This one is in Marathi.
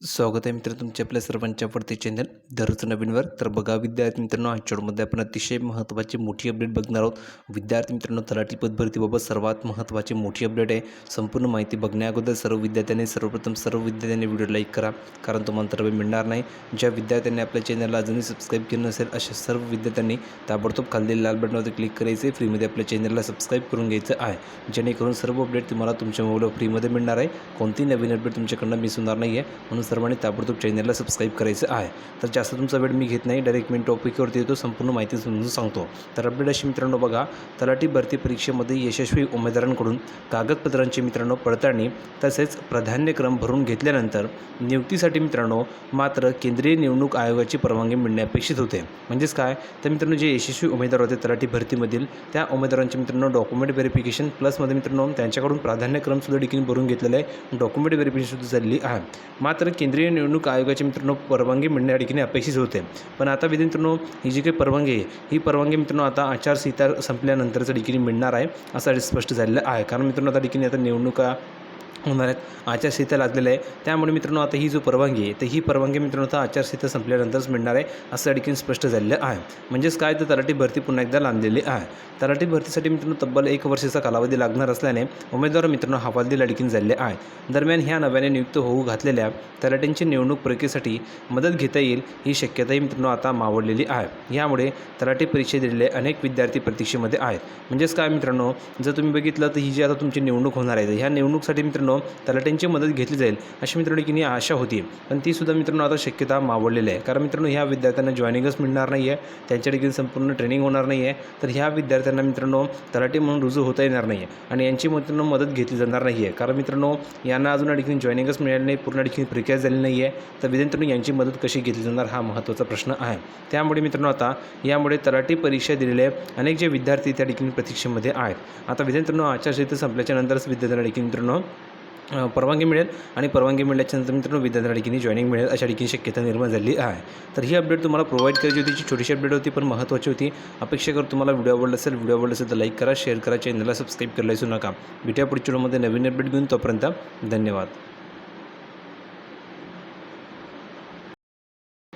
स्वागत आहे मित्र तुमच्या आपल्या सर्वांच्या आवडते चॅनल दररोज नवीनवर. तर बघा विद्यार्थी मित्रांनो आजच्या आपण अतिशय महत्त्वाची मोठी अपडेट बघणार आहोत. विद्यार्थी मित्रांनो तलाठी पदभरतीबाबत सर्वात महत्त्वाची मोठी अपडेट आहे. संपूर्ण माहिती बघण्याअगोदर सर्व विद्यार्थ्यांनी सर्वप्रथम सर्व विद्यार्थ्यांनी व्हिडिओ लाईक करा. कारण तुम्हाला तर मिळणार नाही. ज्या विद्यार्थ्यांनी आपल्या चॅनलला अजूनही सबस्क्राईब केलं नसेल अशा सर्व विद्यार्थ्यांनी ताबडतोब खाल्लेल्या लाल बटनावरती क्लिक करायचे फ्रीमध्ये आपल्या चॅनलला सबस्क्राईब करून घ्यायचं आहे. जेणेकरून सर्व अपडेट तुम्हाला तुमच्या मोबाईलवर फ्रीमध्ये मिळणार आहे. कोणती नवीन अपडेट तुमच्याकडनं मिस होणार नाही आहे म्हणून सर्वांनी ताबडतोब चॅनलला सबस्क्राईब करायचं आहे. तर जास्त तुमचा वेळ मी घेत नाही. डायरेक्ट मी टॉपिकवरती येतो. संपूर्ण माहिती समजून सांगतो. तर अपडेट अशी मित्रांनो बघा. तलाठी भरती परीक्षेमध्ये यशस्वी उमेदवारांकडून कागदपत्रांची मित्रांनो पडताळणी तसेच प्राधान्यक्रम भरून घेतल्यानंतर नियुक्तीसाठी मित्रांनो मात्र केंद्रीय निवडणूक आयोगाची परवानगी मिळणे अपेक्षित होते. म्हणजेच काय? तर मित्रांनो जे यशस्वी उमेदवार होते तलाठी भरतीमधील त्या उमेदवारांचे मित्रांनो डॉक्युमेंट व्हेरिफिकेशन प्लसमध्ये मित्रांनो त्यांच्याकडून प्राधान्यक्रमसुद्धा देखील भरून घेतलेलं आहे. डॉक्युमेंट व्हेरिफिकेशनसुद्धा झालेली आहे. मात्र केंद्रीय निवडणूक आयोगाची मित्रांनो परवानगी मिळणे ठिकाणी अपेक्षित होते. पण आता विधी मित्रांनो ही जी काही परवानगी आहे ही परवानगी मित्रांनो आता आचारसंहिता संपल्यानंतरचं ठिकाणी मिळणार आहे असं स्पष्ट झालेलं आहे. कारण मित्रांनो आता ठिकाणी आता निवडणुका होणार आहेत. आचारसंहिता लागलेलं आहे. त्यामुळे मित्रांनो आता ही जो परवानगी आहे तर ही परवानगी मित्रांनो आता आचारसंहिता संपल्यानंतरच मिळणार आहे असं अडकीन स्पष्ट झालेलं आहे. म्हणजेच काय तर तलाठी भरती पुन्हा एकदा लांबलेली आहे. तलाठी भरतीसाठी मित्रांनो तब्बल एक वर्षाचा कालावधी लागणार असल्याने उमेदवार मित्रांनो हवालदिल अडकीन झालेले आहे दरम्यान ह्या नव्याने नियुक्त होऊ घातलेल्या तलाठ्यांची निवडणूक प्रक्रियेसाठी मदत घेता येईल ही शक्यताही मित्रांनो आता मावळलेली आहे. यामुळे तलाठी परीक्षा दिलेले अनेक विद्यार्थी प्रतीक्षेमध्ये आहेत. म्हणजेच काय मित्रांनो जर तुम्ही बघितलं तर ही जी आता तुमची निवडणूक होणार आहे ह्या निवडणूकसाठी मित्रांनो तलाट्यांची मदत घेतली जाईल अशी मित्रांनो की आशा होती. पण ती सुद्धा मित्रांनो आता शक्यता मावळलेली आहे. कारण मित्रांनो ह्या विद्यार्थ्यांना जॉईनिंगच मिळणार नाही आहे त्यांच्या ठिकाणी संपूर्ण ट्रेनिंग होणार नाही आहे तर ह्या विद्यार्थ्यांना मित्रांनो तलाठी म्हणून रुजू होता येणार नाही आहे आणि यांची मित्रांनो मदत घेतली जाणार नाही आहे कारण मित्रांनो यांना अजून आणखी जॉईनिंगच मिळालं नाही. पूर्ण ठिकाणी प्रक्रिया झाली नाही आहे तर विद्यार्थ्यांनी यांची मदत कशी घेतली जाणार हा महत्त्वाचा प्रश्न आहे. त्यामुळे मित्रांनो आता यामुळे तलाठी परीक्षा दिलेले अनेक जे विद्यार्थी त्या ठिकाणी प्रतीक्षेमध्ये आहेत. आता विद्यार्थ्यांनो आचारसंहिता संपल्याच्या नंतरच विद्यार्थ्यांना ठिकाणी मित्रांनो परवानगी मिळेल आणि परवानगी मिळाल्याच्यानंतर मित्रांनो विद्यार्थ्यांना ठिकाणी जॉईनिंग मिळेल अशा ठिकाणी शक्यता निर्माण झाली आहे. तर ही अपडेट तुम्हाला प्रोव्हाइड करायची होती जी छोटीशी अपडेट होती पण महत्त्वाची होती. अपेक्षा कर तुम्हाला व्हिडिओ आवडला असेल व्हिडिओ आवडला असेल तर लाईक करा शेअर करा चॅनलला सबस्क्राईब करायला विसरू नका. भेटूया पुढच्या व्हिडिओमध्ये नवीन अपडेट घेऊन. तोपर्यंत धन्यवाद.